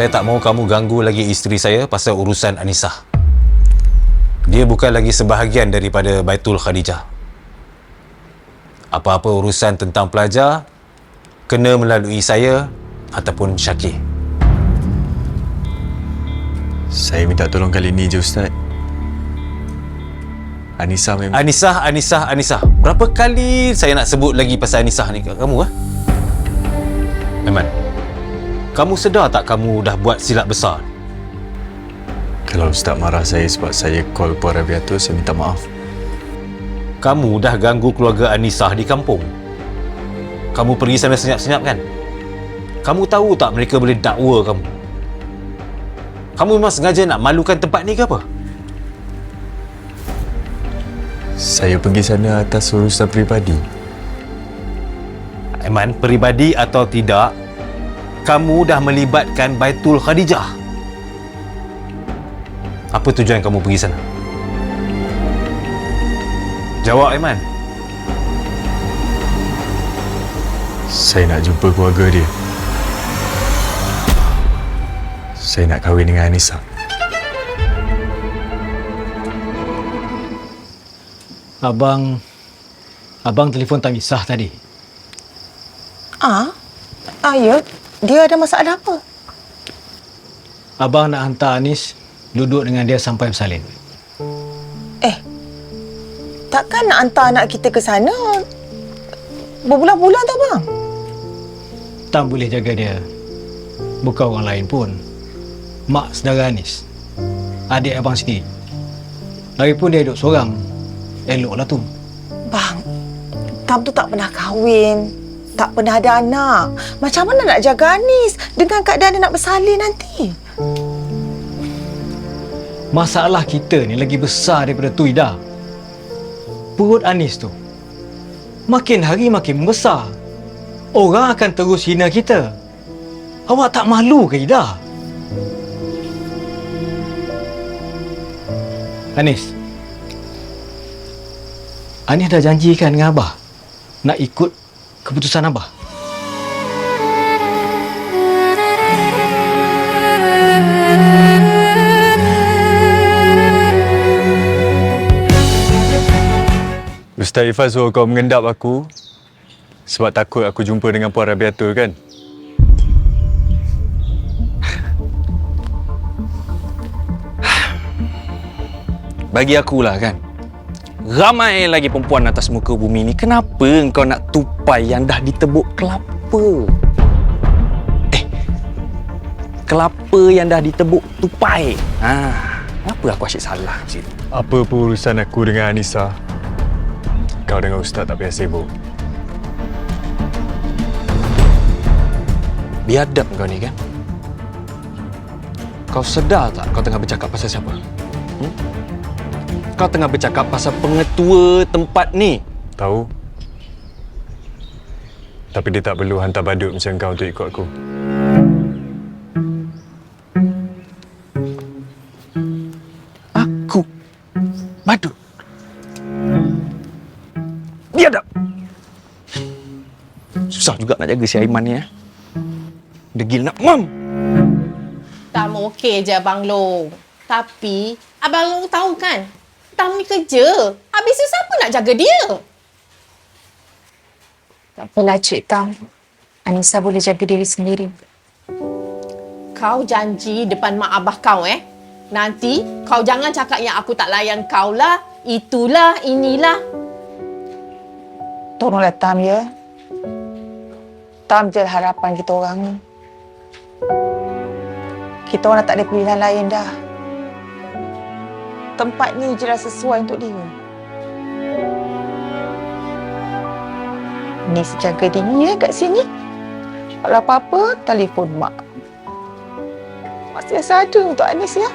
Saya tak mahu kamu ganggu lagi isteri saya pasal urusan Anisah. Dia bukan lagi sebahagian daripada Baitul Khadijah. Apa-apa urusan tentang pelajar kena melalui saya ataupun Syakir. Saya minta tolong kali ni je Ustaz. Anissa memang... Anisah, Anisah, Anisah. Berapa kali saya nak sebut lagi pasal Anisah ni kat kamu, eh? Aiman, kamu sedar tak kamu dah buat silap besar? Kalau Ustaz marah saya sebab saya call Puan Rabiatul, saya minta maaf. Kamu dah ganggu keluarga Anisah di kampung. Kamu pergi sana senyap-senyap kan? Kamu tahu tak mereka boleh dakwa kamu? Kamu memang sengaja nak malukan tempat ni ke apa? Saya pergi sana atas urusan peribadi. Aiman, peribadi atau tidak, kamu dah melibatkan Baitul Khadijah. Apa tujuan kamu pergi sana? Jawab Aiman. Saya nak jumpa keluarga dia. Saya nak kahwin dengan Anissa. Abang Abang telefon tak misah tadi. Ah? Ah, ya. Dia ada masalah apa? Abang nak hantar Anis duduk dengan dia sampai bersalin. Eh, takkan nak hantar anak kita ke sana berbulan-bulan tau, bang? Tak boleh jaga dia. Bukan orang lain pun. Mak saudara Anis. Adik abang sendiri. Lagipun dia duduk seorang. Eloklah tu. Bang, Tam tu tak pernah kahwin. Tak pernah ada anak. Macam mana nak jaga Anis dengan keadaan dia nak bersalin nanti? Masalah kita ni lagi besar daripada tu, Ida. Perut Anis tu. Makin hari makin membesar. Orang akan terus hina kita. Awak tak malu ke, Ida? Anis. Anis dah janjikan dengan Abah nak ikut keputusan Abah. Ustaz Ifaz suruh kau mengendap aku sebab takut aku jumpa dengan Puan Rabiatul kan? Bagi akulah kan Ramai lagi perempuan atas muka bumi ni Kenapa engkau nak tupai yang dah ditebuk kelapa? Eh Kelapa yang dah ditebuk tupai ha, Apa aku asyik salah kat situ? Apa pun urusan aku dengan Anissa? Kau dengan Ustaz tak payah sibuk. Biadab kau ni kan Kau sedar tak kau tengah bercakap pasal siapa? Hmm? Kau tengah bercakap pasal pengetua tempat ni Tahu? Tapi dia tak perlu hantar badut macam kau untuk ikut aku. Aku Badut Biadab Susah juga nak jaga si Aiman ni eh Degil nak mam Tam okey je Abang Long. Tapi Abang Long tahu kan, Tam ni kerja. Habis tu siapa nak jaga dia? Tak apalah Cik Tam. Anissa boleh jaga diri sendiri. Kau janji depan mak abah kau eh. Nanti kau jangan cakap yang aku tak layan kau lah. Itulah, inilah. Tolonglah Tam ya. Tam je harapan kita orang ni. Kita orang tak ada pilihan lain dah. Tempat ni je dah sesuai untuk dia. Ni sejaga diri ya kat sini. Kalau apa-apa, telefon mak. Mak sentiasa ada untuk Anis ya.